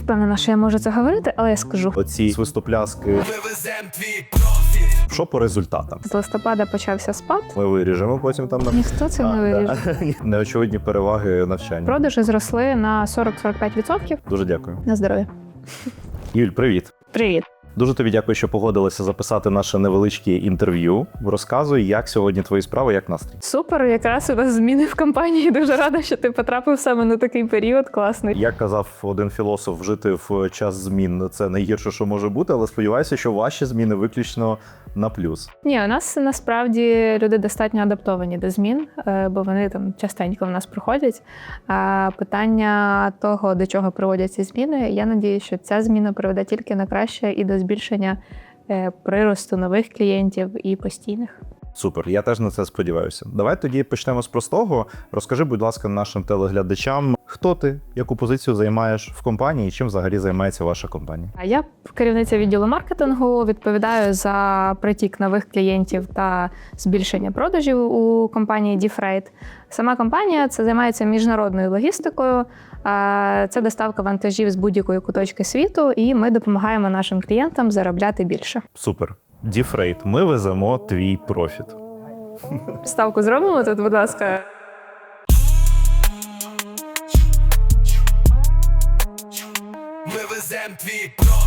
впевнена, що я можу це говорити, але я скажу. Оці свистопляски. Вивезем твій профіт. Що по результатам? З листопада почався спад. Ми виріжемо потім там на Ніхто це не вирішив. неочевидні переваги навчання. Продажі зросли на 40-45%. Дуже дякую. На здоров'я. Юль, привіт. Привіт. Дуже тобі дякую, що погодилася записати наше невеличке інтерв'ю. Розказуй, як сьогодні твої справи, як настрій. Супер, якраз у нас зміни в компанії. Дуже рада, що ти потрапив саме на такий період. Класний. Як казав один філософ, жити в час змін це найгірше, що може бути, але сподіваюся, що ваші зміни виключно на плюс. Ні, у нас насправді люди достатньо адаптовані до змін, е, бо вони там частенько в нас приходять. А питання того, до чого приводять ці зміни, я надію, що ця зміна приведе тільки на краще і до збільшення е, приросту нових клієнтів і постійних. Супер, я теж на це сподіваюся. Давай тоді почнемо з простого. Розкажи, будь ласка, нашим телеглядачам, хто ти, яку позицію займаєш в компанії, і чим взагалі займається ваша компанія? А я керівниця відділу маркетингу, відповідаю за притік нових клієнтів та збільшення продажів у компанії DeFreight. Сама компанія це займається міжнародною логістикою. А, Це доставка вантажів з будь-якої куточки світу, і ми допомагаємо нашим клієнтам заробляти більше. Супер. Діфрейт, ми веземо твій профіт. Ставку зробимо тут, будь ласка. Ми веземо твій профіт.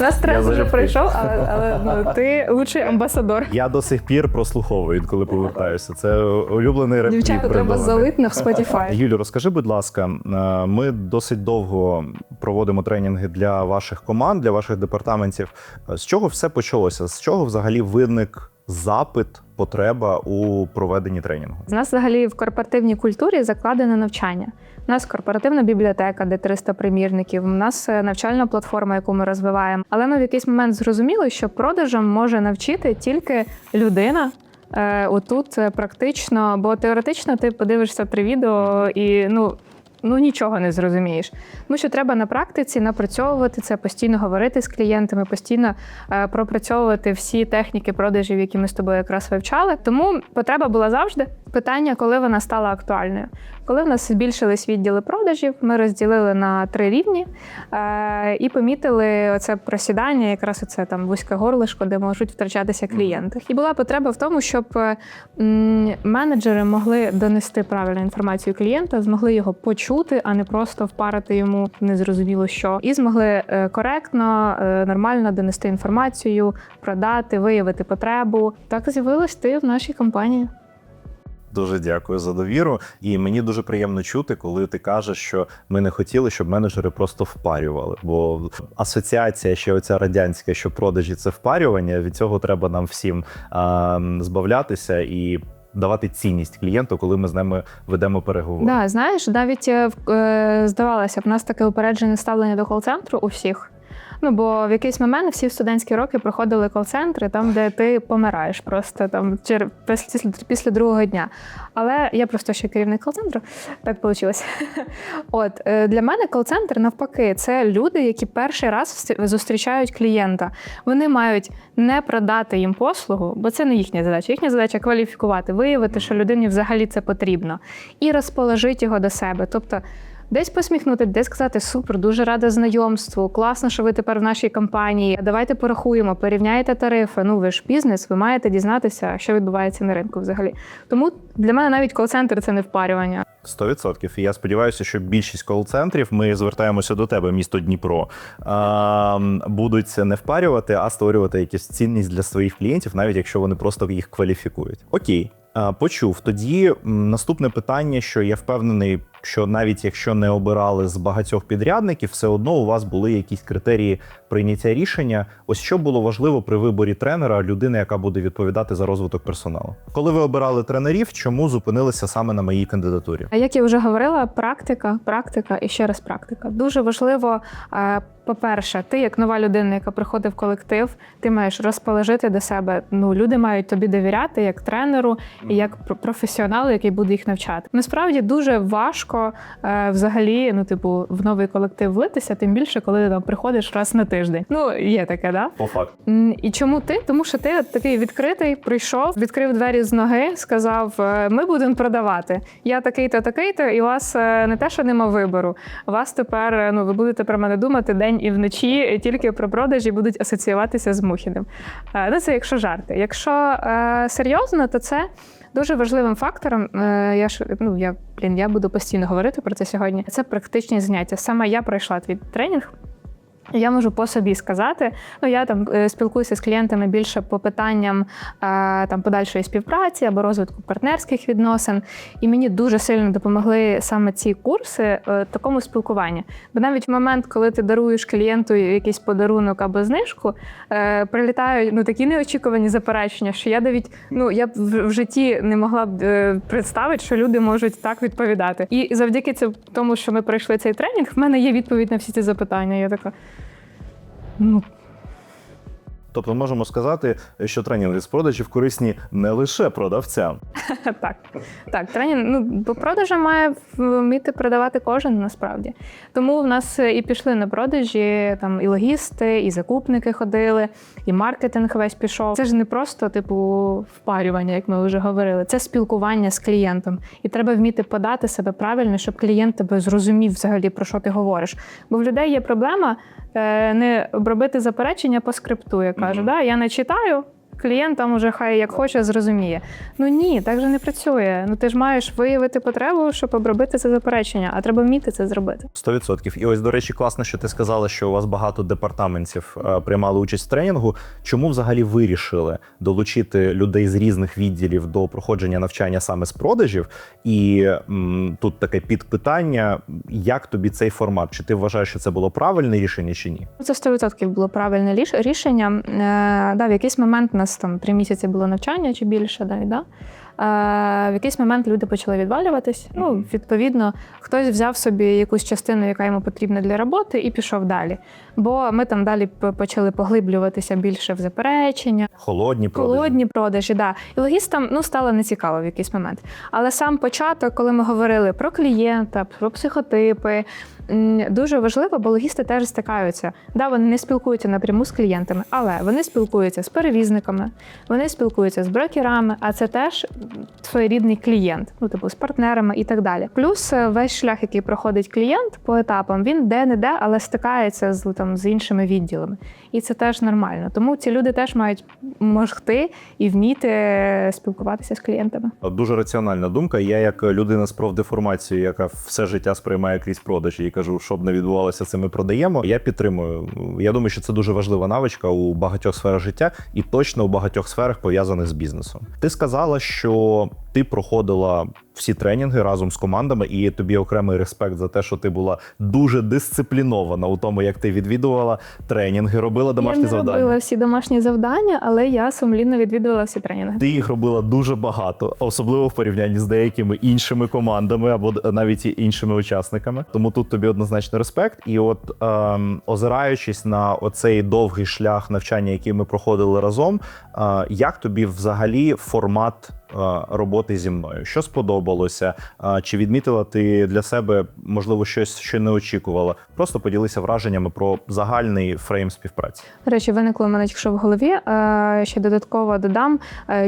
У нас стрес вже пройшов, але, але ну, ти лучший амбасадор. Я до сих пір прослуховую, коли повертаюся. Це улюблений реп. Дівчата треба залити на Spotify. Юлю, розкажи, будь ласка, е, ми досить довго проводимо тренінги для ваших команд, для ваших департаментів. Е, З чого все почалося? З чого взагалі виник запит, потреба у проведенні тренінгу? У нас взагалі в корпоративній культурі закладене навчання. У нас корпоративна бібліотека, де 300 примірників. У нас е, навчальна платформа, яку ми розвиваємо. Але ми в якийсь момент зрозуміли, що продажам може навчити тільки людина. Е, отут е, практично, бо теоретично ти подивишся три відео і ну. Ну нічого не зрозумієш. Тому що треба на практиці напрацьовувати це, постійно говорити з клієнтами, постійно е, пропрацьовувати всі техніки продажів, які ми з тобою якраз вивчали. Тому потреба була завжди. Питання, коли вона стала актуальною. Коли в нас збільшились відділи продажів, ми розділили на три рівні е, і помітили оце просідання, якраз оце там вузьке горлишко, де можуть втрачатися клієнти. І була потреба в тому, щоб е, менеджери могли донести правильну інформацію клієнта, змогли його почути, а не просто впарити йому незрозуміло що, і змогли е, коректно, нормально донести інформацію, продати, виявити потребу. Так з'явилась ти в нашій компанії. Дуже дякую за довіру. І мені дуже приємно чути, коли ти кажеш, що ми не хотіли, щоб менеджери просто впарювали. Бо асоціація, ще оця радянська, що продажі це впарювання. Від цього треба нам всім а, збавлятися і. Давати цінність клієнту, коли ми з ними ведемо переговори. Да, знаєш, навіть е, е, здавалося б, у нас таке упереджене ставлення до кол-центру у всіх. Ну бо в якийсь момент всі студентські роки проходили кол-центри, там, де ти помираєш просто там чер- після, після другого дня. Але я просто ще керівник кол-центру, так вийшло. От е, для мене кол-центр навпаки, це люди, які перший раз зустрічають клієнта. Вони мають не продати їм послугу, бо це не їхня задача. Їхня задача кваліфікувати, виявити, що людині взагалі це потрібно, і розположити його до себе. Тобто. Десь посміхнути, десь сказати супер, дуже рада знайомству. Класно, що ви тепер в нашій компанії. Давайте порахуємо, порівняйте тарифи. Ну ви ж бізнес, ви маєте дізнатися, що відбувається на ринку взагалі. Тому для мене навіть кол-центр це не впарювання. 100%. І я сподіваюся, що більшість кол-центрів ми звертаємося до тебе, місто Дніпро, а, будуть не впарювати, а створювати якусь цінність для своїх клієнтів, навіть якщо вони просто їх кваліфікують. Окей. Почув. Тоді наступне питання, що я впевнений, що навіть якщо не обирали з багатьох підрядників, все одно у вас були якісь критерії прийняття рішення. Ось що було важливо при виборі тренера, людини, яка буде відповідати за розвиток персоналу. Коли ви обирали тренерів, чому зупинилися саме на моїй кандидатурі? А як я вже говорила, практика, практика і ще раз практика. Дуже важливо. е, По-перше, ти як нова людина, яка приходить в колектив, ти маєш розположити до себе. Ну, люди мають тобі довіряти як тренеру і як про- професіоналу, який буде їх навчати. Насправді дуже важко важко е, взагалі, ну, типу, в новий колектив влитися, тим більше, коли ти там приходиш раз на тиждень. Ну, є таке, да? По факту. І чому ти? Тому що ти от такий відкритий, прийшов, відкрив двері з ноги, сказав: е, ми будемо продавати. Я такий-то, такий-то, і у вас е, не те, що нема вибору. У вас тепер е, ну ви будете про мене думати день і вночі, тільки про продажі будуть асоціюватися з Мухіним. Е, Ну це якщо жарти. Якщо е, серйозно, то це. Дуже важливим фактором, я ж ну я блін, я буду постійно говорити про це сьогодні. Це практичні заняття. Саме я пройшла твій тренінг. Я можу по собі сказати. Ну я там е, спілкуюся з клієнтами більше по питанням е, там подальшої співпраці або розвитку партнерських відносин. І мені дуже сильно допомогли саме ці курси е, такому спілкуванні. Бо навіть в момент, коли ти даруєш клієнту якийсь подарунок або знижку, прилітають ну такі неочікувані заперечення, що я навіть ну я б в, житті не могла б представити, що люди можуть так відповідати. І завдяки цьому, тому, що ми пройшли цей тренінг, в мене є відповідь на всі ці запитання. Я така. Ну, Тобто можемо сказати, що тренінги з продажів корисні не лише продавцям. так, так, тренінг ну, по продажам має вміти продавати кожен насправді. Тому в нас і пішли на продажі там і логісти, і закупники ходили, і маркетинг весь пішов. Це ж не просто типу впарювання, як ми вже говорили. Це спілкування з клієнтом. І треба вміти подати себе правильно, щоб клієнт тебе зрозумів взагалі про що ти говориш. Бо в людей є проблема е, не обробити заперечення по скрипту. Я кажу, да, я не читаю. Клієнт там уже хай як хоче, зрозуміє. Ну ні, так же не працює. Ну ти ж маєш виявити потребу, щоб обробити це заперечення, а треба вміти це зробити. 100%. І ось, до речі, класно, що ти сказала, що у вас багато департаментів е, приймали участь в тренінгу. Чому взагалі вирішили долучити людей з різних відділів до проходження навчання саме з продажів? І м, тут таке підпитання: як тобі цей формат? Чи ти вважаєш, що це було правильне рішення чи ні? Це 100% було правильне рішення. Е, да, в якийсь момент у нас там три місяці було навчання чи більше, да, да. Е, в якийсь момент люди почали відвалюватись. Ну, відповідно, хтось взяв собі якусь частину, яка йому потрібна для роботи, і пішов далі. Бо ми там далі почали поглиблюватися більше в заперечення, Холодні продажі? Холодні продажі, да. І логістам ну, стало нецікаво в якийсь момент. Але сам початок, коли ми говорили про клієнта, про психотипи, дуже важливо, бо логісти теж стикаються. Да, вони не спілкуються напряму з клієнтами, але вони спілкуються з перевізниками, вони спілкуються з брокерами, а це теж своєрідний клієнт, ну типу з партнерами і так далі. Плюс е, весь шлях, який проходить клієнт по етапам, він де-не-де, але стикається з там з іншими відділами. І це теж нормально. Тому ці люди теж мають могти і вміти спілкуватися з клієнтами. Дуже раціональна думка. Я, як людина з профдеформацією, яка все життя сприймає крізь продажі, і кажу, щоб не відбувалося, це ми продаємо. Я підтримую. Я думаю, що це дуже важлива навичка у багатьох сферах життя, і точно у багатьох сферах пов'язаних з бізнесом. Ти сказала, що ти проходила всі тренінги разом з командами, і тобі окремий респект за те, що ти була дуже дисциплінована у тому, як ти відвідувала тренінги, робила домашні я не завдання. робила всі домашні завдання, але я сумлінно відвідувала всі тренінги. Ти їх робила дуже багато, особливо в порівнянні з деякими іншими командами або навіть іншими учасниками. Тому тут тобі однозначно респект. І от ем, озираючись на оцей довгий шлях навчання, який ми проходили разом, е, як тобі взагалі формат? Е, Роботи зі мною, що сподобалося, Е, чи відмітила ти для себе можливо щось, що не очікувала? Просто поділися враженнями про загальний фрейм співпраці. До речі, виникло в мене тільки що в голові. Е, Ще додатково додам,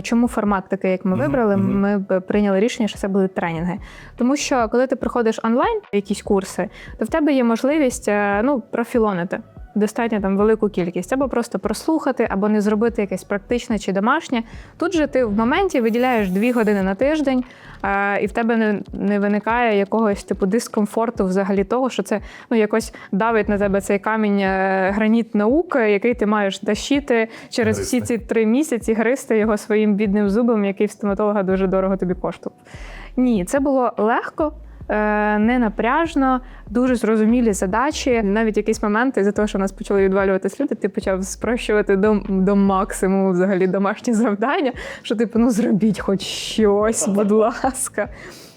чому формат такий, як ми вибрали. мгм. Ми б прийняли рішення, що це будуть тренінги. Тому що коли ти приходиш онлайн, якісь курси, то в тебе є можливість ну, профілонити. Достатньо там велику кількість, або просто прослухати, або не зробити якесь практичне чи домашнє. Тут же ти в моменті виділяєш дві години на тиждень, е, і в тебе не, не виникає якогось типу дискомфорту взагалі того, що це ну якось давить на тебе цей камінь е, граніт науки, який ти маєш тащити через всі ці три місяці, гристи його своїм бідним зубом, який в стоматолога дуже дорого тобі коштував. Ні, це було легко. Е, Не напряжно, дуже зрозумілі задачі. Навіть якісь моменти, за того, що нас почали відвалюватись люди, ти почав спрощувати до, до максимуму взагалі домашні завдання. Що типу, ну зробіть хоч щось, будь ласка.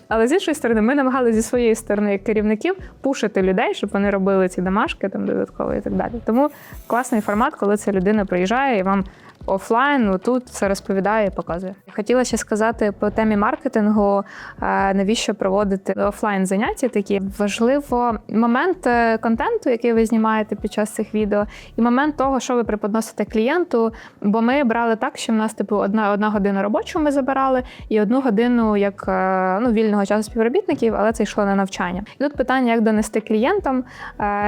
Але з іншої сторони, ми намагалися зі своєї сторони, як керівників, пушити людей, щоб вони робили ці домашки там додатково і так далі. Тому класний формат, коли ця людина приїжджає і вам офлайн, тут все розповідає і показує. Хотіла ще сказати по темі маркетингу, е, навіщо проводити офлайн заняття такі. Важливо момент е, контенту, який ви знімаєте під час цих відео, і момент того, що ви преподносите клієнту. Бо ми брали так, що в нас типу одна, одна година робочу ми забирали, і одну годину як е, ну, вільного часу співробітників, але це йшло на навчання. І тут питання, як донести клієнтам.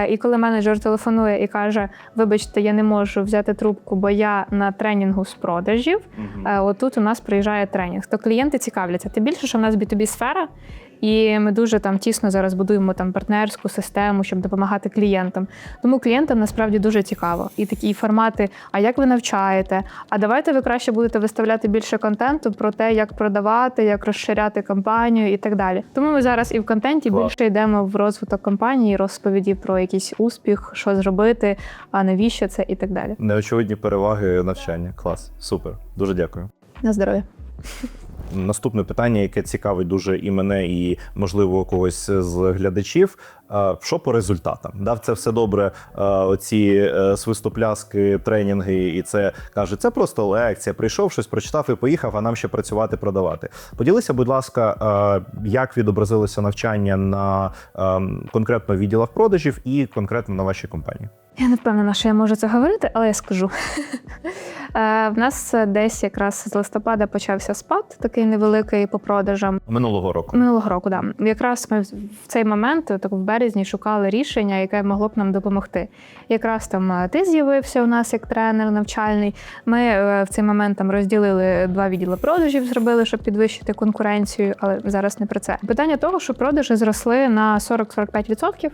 І коли менеджер телефонує і каже: Вибачте, я не можу взяти трубку, бо я на тренінгу з продажів. Е, Отут у нас приїжджає тренінг. То клієнти цікавляться. Тим більше, що в нас B2B сфера, і ми дуже там тісно зараз будуємо там партнерську систему, щоб допомагати клієнтам. Тому клієнтам насправді дуже цікаво. І такі формати: а як ви навчаєте? А давайте ви краще будете виставляти більше контенту про те, як продавати, як розширяти кампанію і так далі. Тому ми зараз і в контенті Клас. більше йдемо в розвиток компанії, розповіді про якийсь успіх, що зробити, а навіщо це і так далі. Неочевидні переваги навчання. Клас, супер. Дуже дякую. На здоров'я. Наступне питання, яке цікавить дуже і мене, і можливо когось з глядачів. Е, Що по результатам? Дав це все добре. е, Оці е, свистопляски, тренінги, і це каже, це просто лекція. Прийшов, щось прочитав і поїхав, а нам ще працювати, продавати. Поділися, будь ласка, е, як відобразилося навчання на ем, конкретно відділах продажів і конкретно на вашій компанії. Я не впевнена, що я можу це говорити, але я скажу. Е, В нас десь якраз з листопада почався спад, такий невеликий по продажам. Минулого року. Минулого року, да. Якраз ми в цей момент, так в березні, шукали рішення, яке могло б нам допомогти. Якраз там е, ти з'явився у нас як тренер навчальний. Ми е, в цей момент там розділили два відділи продажів, зробили, щоб підвищити конкуренцію, але зараз не про це. Питання того, що продажі зросли на 40-45%.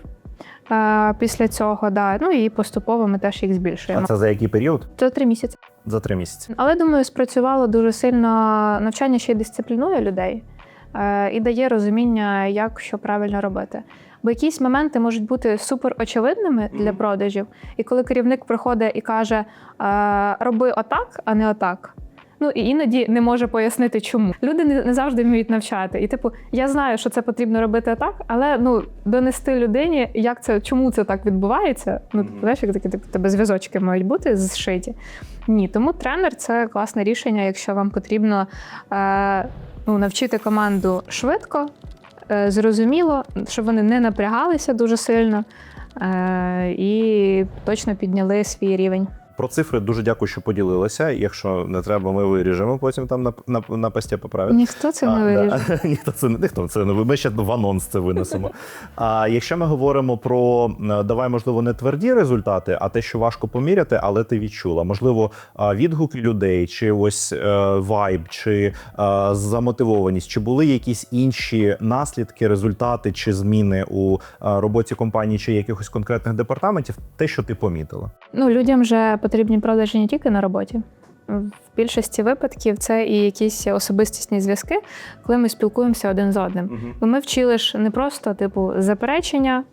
Е, Після цього, да. ну і поступово ми теж їх збільшуємо. А це за який період? Це три місяці. За три місяці. Але думаю, спрацювало дуже сильно навчання ще й дисциплінує людей е, і дає розуміння, як що правильно робити. Бо якісь моменти можуть бути супер очевидними для продажів, і коли керівник приходить і каже: е, роби отак, а не отак. Ну і іноді не може пояснити, чому люди не, не завжди вміють навчати. І типу, я знаю, що це потрібно робити отак, але ну донести людині, як це, чому це так відбувається. Ну, типу, знаєш, як такі типу, тебе зв'язочки мають бути зшиті. Ні, тому тренер це класне рішення, якщо вам потрібно е, ну, навчити команду швидко, е, зрозуміло, щоб вони не напрягалися дуже сильно е, і точно підняли свій рівень. Про цифри дуже дякую, що поділилися. Якщо не треба, ми виріжемо потім там на, на, на пості поправити. Ніхто це не вирішить. да. Ніхто це не ніхто це не ми ще в анонс це винесемо. А якщо ми говоримо про е, давай, можливо, не тверді результати, а те, що важко поміряти, але ти відчула. Можливо, відгуки людей, чи ось е, вайб, чи е, замотивованість, чи були якісь інші наслідки, результати чи зміни у роботі компанії чи якихось конкретних департаментів, те, що ти помітила. Ну, людям же потрібні продажі не тільки на роботі. В більшості випадків це і якісь особистісні зв'язки, коли ми спілкуємося один з одним. Бо ми вчили ж не просто типу заперечення,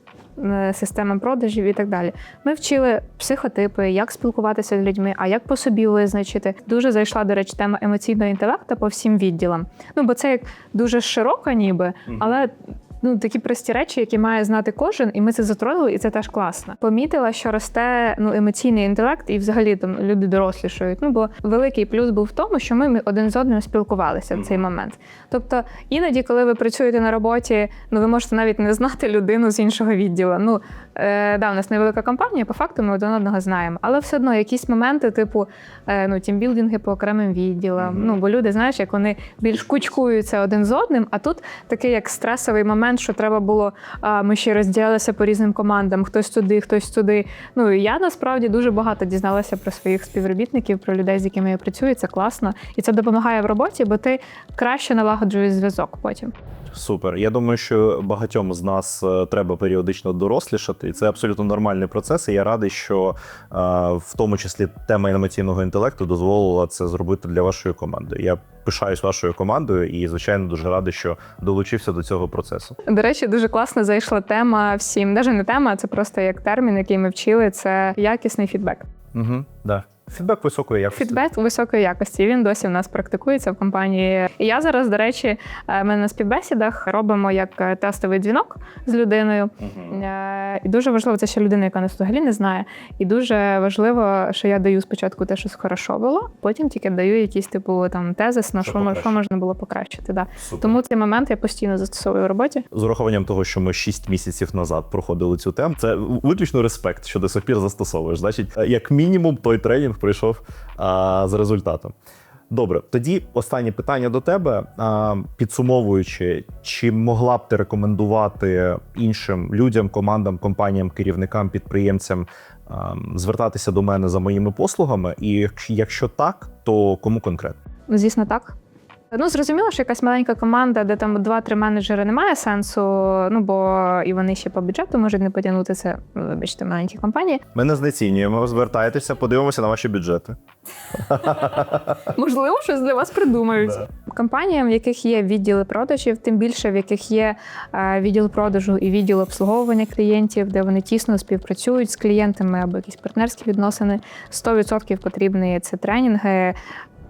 е, система продажів і так далі. Ми вчили психотипи, як спілкуватися з людьми, а як по собі визначити. Дуже зайшла, до речі, тема емоційного інтелекту по всім відділам. Ну бо це як дуже широко, ніби, але. Ну, такі прості речі, які має знати кожен, і ми це затронули, і це теж класно. Помітила, що росте ну емоційний інтелект, і взагалі там люди дорослішають. Ну бо великий плюс був в тому, що ми один з одним спілкувалися в цей момент. Тобто, іноді, коли ви працюєте на роботі, ну ви можете навіть не знати людину з іншого відділу. Ну е, да, у нас невелика компанія, по факту ми один одного знаємо. Але все одно якісь моменти, типу е, ну, тімбілдинги по окремим відділам. Ну бо люди, знаєш, як вони більш кучкуються один з одним, а тут такий як стресовий момент, що треба було. Ми ще розділилися по різним командам, хтось туди, хтось туди. Ну і я насправді дуже багато дізналася про своїх співробітників, про людей, з якими я працюю. Це класно, і це допомагає в роботі, бо ти краще налагоджуєш зв'язок потім. Супер. Я думаю, що багатьом з нас е, треба періодично дорослішати, і це абсолютно нормальний процес. І я радий, що е, в тому числі тема емоційного інтелекту дозволила це зробити для вашої команди. Я пишаюсь вашою командою і, звичайно, дуже радий, що долучився до цього процесу. До речі, дуже класно зайшла тема всім. Навіть не тема, а це просто як термін, який ми вчили. Це якісний фідбек. Угу, да. Фідбек високої якості. Фідбек високої якості. Він досі в нас практикується в компанії. І я зараз, до речі, е, ми на співбесідах робимо як е, тестовий дзвінок з людиною. Е, І дуже важливо, це ще людина, яка нас взагалі не знає. І дуже важливо, що я даю спочатку те, що хорошо було, потім тільки даю якісь типу там тезис, на Що що, що можна було покращити. Да. Супер. Тому цей момент я постійно застосовую в роботі. З урахуванням того, що ми 6 місяців назад проходили цю тему, це виключно респект, що до сих пір застосовуєш. Значить, як мінімум, той тренінг пройшов а, з результатом. Добре, тоді останнє питання до тебе. Підсумовуючи, чи могла б ти рекомендувати іншим людям, командам, компаніям, керівникам, підприємцям звертатися до мене за моїми послугами? І якщо- так, то кому конкретно? Звісно, так. Ну, зрозуміло, що якась маленька команда, де там два-три менеджери немає сенсу, ну бо і вони ще по бюджету можуть не потягнути це, ну, вибачте, маленькі компанії. Ми не знецінюємо, звертайтеся, подивимося на ваші бюджети. Можливо, щось для вас придумають. Компаніям, в яких є відділи продажів, тим більше в яких є е, відділ продажу і відділ обслуговування клієнтів, де вони тісно співпрацюють з клієнтами або якісь партнерські відносини. 100% потрібні це тренінги.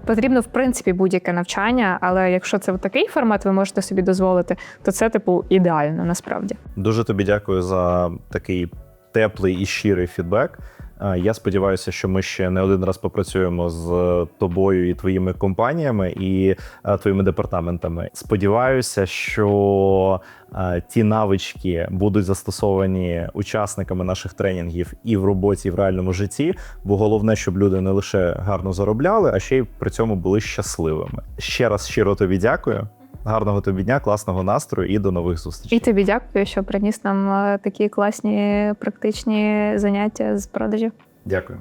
Потрібно, в принципі, будь-яке навчання, але якщо це в такий формат ви можете собі дозволити, то це типу ідеально насправді. Дуже тобі дякую за такий теплий і щирий фідбек. Е, Я сподіваюся, що ми ще не один раз попрацюємо з тобою і твоїми компаніями і е, твоїми департаментами. Сподіваюся, що е, ті навички будуть застосовані учасниками наших тренінгів і в роботі, і в реальному житті. Бо головне, щоб люди не лише гарно заробляли, а ще й при цьому були щасливими. Ще раз щиро тобі дякую. Гарного тобі дня, класного настрою і до нових зустрічей. І тобі дякую, що приніс нам е, такі класні практичні заняття з продажів. Дякую.